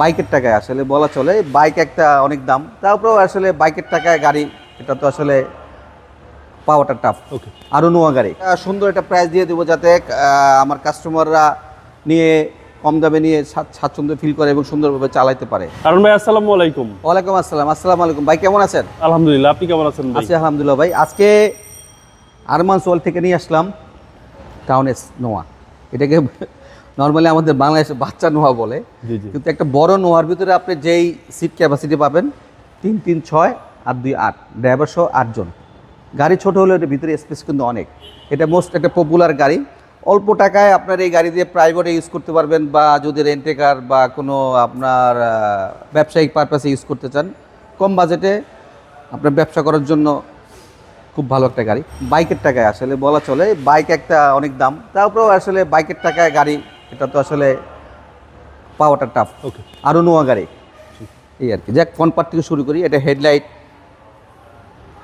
বাইকের টাকায় আসলে বলা চলে বাইক একটা অনেক দাম। তারপরেও আসলে বাইকের টাকায় গাড়ি এটা তো আসলে পাওয়াটা টাফ ওকে আরও নোয়া গাড়ি। সুন্দর একটা প্রাইস দিয়ে দেবো যাতে আমার কাস্টমাররা নিয়ে কম দামে নিয়ে স্বাচ্ছন্দ্য ফিল করে এবং সুন্দরভাবে চালাইতে পারে। কারণ ভাই আসসালামু আলাইকুম। ওয়ালাইকুম আসসালাম আসসালামু আলাইকুম। ভাই কেমন আছেন? আলহামদুলিল্লাহ আপনি কেমন আছেন আছি আলহামদুলিল্লাহ ভাই। আজকে আরমান সোয়াল থেকে নিয়ে আসলাম টাউনেস নোয়া এটাকে নর্মালি আমাদের বাংলাদেশে বাচ্চা নোয়া বলে কিন্তু একটা বড় নোয়ার ভিতরে আপনি যেই সিট ক্যাপাসিটি পাবেন তিন তিন ছয় আর দুই আট ড্রাইভার সহ আটজন গাড়ি ছোট হলেও এটার ভিতরে স্পেস কিন্তু অনেক। এটা মোস্ট একটা পপুলার গাড়ি। অল্প টাকায় আপনার এই গাড়ি দিয়ে প্রাইভেটে ইউজ করতে পারবেন বা যদি রেন্টে কার বা কোনো আপনার ব্যবসায়িক পারপাসে ইউজ করতে চান কম বাজেটে আপনার ব্যবসা করার জন্য খুব ভালো একটা গাড়ি। বাইকের টাকায় আসলে বলা চলে বাইক একটা অনেক দাম। তারপরেও আসলে বাইকের টাকায় গাড়ি এটা তো আসলে পাওয়াটা টাফ ওকে আরও নোয়া গাড়ি এই আর কি। যাক পার্ট থেকে শুরু করি। এটা হেডলাইট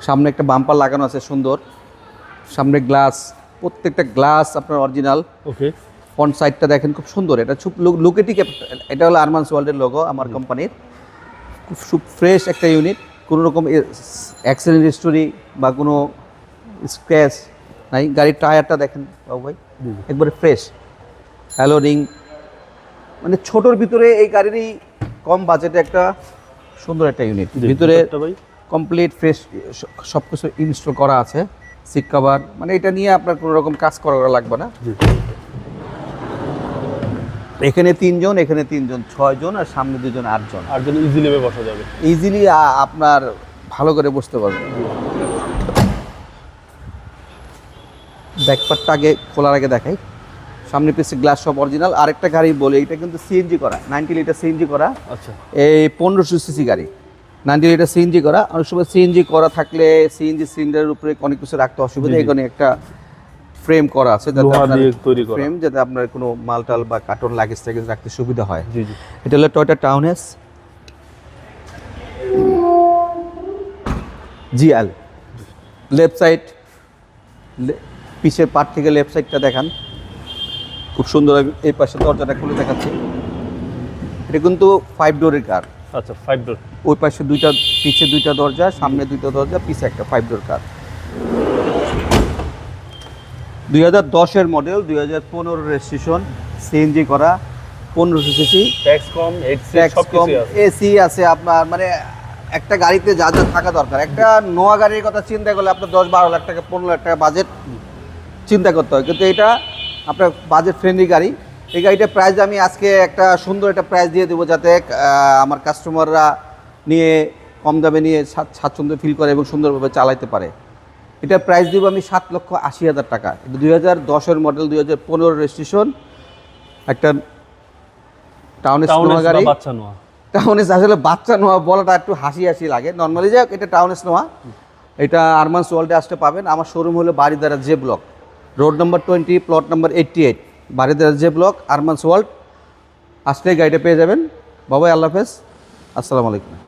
সামনে একটা বাম্পার লাগানো আছে সুন্দর। সামনে গ্লাস প্রত্যেকটা গ্লাস আপনার অরিজিনাল ওকে ফ্রন্ট সাইডটা দেখেন খুব সুন্দর। এটা খুব লুকেটিক এটা হলো আরমান্স ওয়ার্ল্ডের লোগো আমার কোম্পানির খুব ফ্রেশ একটা ইউনিট কোনো রকম অ্যাক্সিডেন্ট হিস্টোরি বা কোনো স্ক্র্যাচ নাই। গাড়ির টায়ারটা দেখেন বাবু ভাই। একবারে ফ্রেশ হ্যালো রিং। মানে ছোটোর ভিতরে এই গাড়িরই কম বাজেটে একটা সুন্দর একটা ইউনিট ভিতরে কমপ্লিট ফ্রেশ সব কিছু ইনস্টল করা আছে সিট কাভার মানে এটা নিয়ে আপনার কোনো রকম কাজ করা লাগবে না। এখানে তিনজন এখানে তিনজন ছয়জন আর সামনে দুজন আটজন। আর যেন ইজি নেমে বসা যাবে। ইজিলি আপনার ভালো করে বসতে পারবেন। ব্যাকপারটা আগে খোলার আগে দেখাই। সামনে পিছিয়ে গ্লাস সব অরিজিনাল আরেকটা গাড়ি বলে এটা কিন্তু সিএনজি করা নাইনটি লিটার সিএনজি করা। আচ্ছা। এই পনেরোশো সিসি গাড়ি নাইনটি লিটার সিএনজি করা। অনেক সময় সিএনজি করা থাকলে সিএনজি সিলিন্ডারের উপরে অনেক কিছু রাখতে অসুবিধা। এখানে একটা ফ্রেম করা আছে ফ্রেম যাতে আপনার কোনো মালটাল বা কার্টন লাগেজ টাগেজ রাখতে সুবিধা হয়। এটা হলো Toyota TownAce GL left side পিছের পার্ট থেকে লেফট সাইডটা দেখান। খুব সুন্দর এই পাশে দরজাটা খুলে দেখাচ্ছি। এটা কিন্তু ফাইভ ডোরের কার আচ্ছা ফাইভ ডোর ওই পাশে দুইটা পিছে দুইটা দরজা সামনে দুইটা দরজা পিছে একটা ফাইভ ডোর কার দুই হাজার দশের মডেল দুই হাজার পনেরো রেজিস্ট্রেশন সিএনজি করা পনেরোশো সিসি ট্যাক্স কম ট্যাক্স কম এসি আছে। আপনার মানে একটা গাড়িতে যা যা থাকা দরকার। একটা নোয়া গাড়ির কথা চিন্তা করলে আপনার দশ বারো লাখ টাকা পনেরো লাখ টাকা বাজেট চিন্তা করতে হয়। কিন্তু এটা আপনার বাজেট ফ্রেন্ডলি গাড়ি। এই গাড়িটার প্রাইস আমি আজকে একটা সুন্দর একটা প্রাইস দিয়ে দেবো যাতে আমার কাস্টমাররা নিয়ে কম দামে নিয়ে স্বাচ্ছন্দ্য ফিল করে এবং সুন্দরভাবে চালাইতে পারে। এটা প্রাইস দেবো আমি সাত লক্ষ আশি হাজার টাকা। এটা দুই হাজার দশের মডেল দুই হাজার পনেরো রেজিস্ট্রেশন একটা টাউনে গাড়ি। টাউনেস আসলে বাচ্চা নোয়া বলাটা একটু হাসি হাসি লাগে। নর্মালি যাক এটা টাউনেস নোয়া এটা আরমান্স ওয়ার্ল্ডে আসতে পাবেন। আমার শোরুম হলো Baridhara J block road number twenty plot number eighty eight Baridhara J block Armans world আসলে গাড়িটা পেয়ে যাবেন। বাবাই, আল্লাহ হাফেজ। আসসালামু আলাইকুম।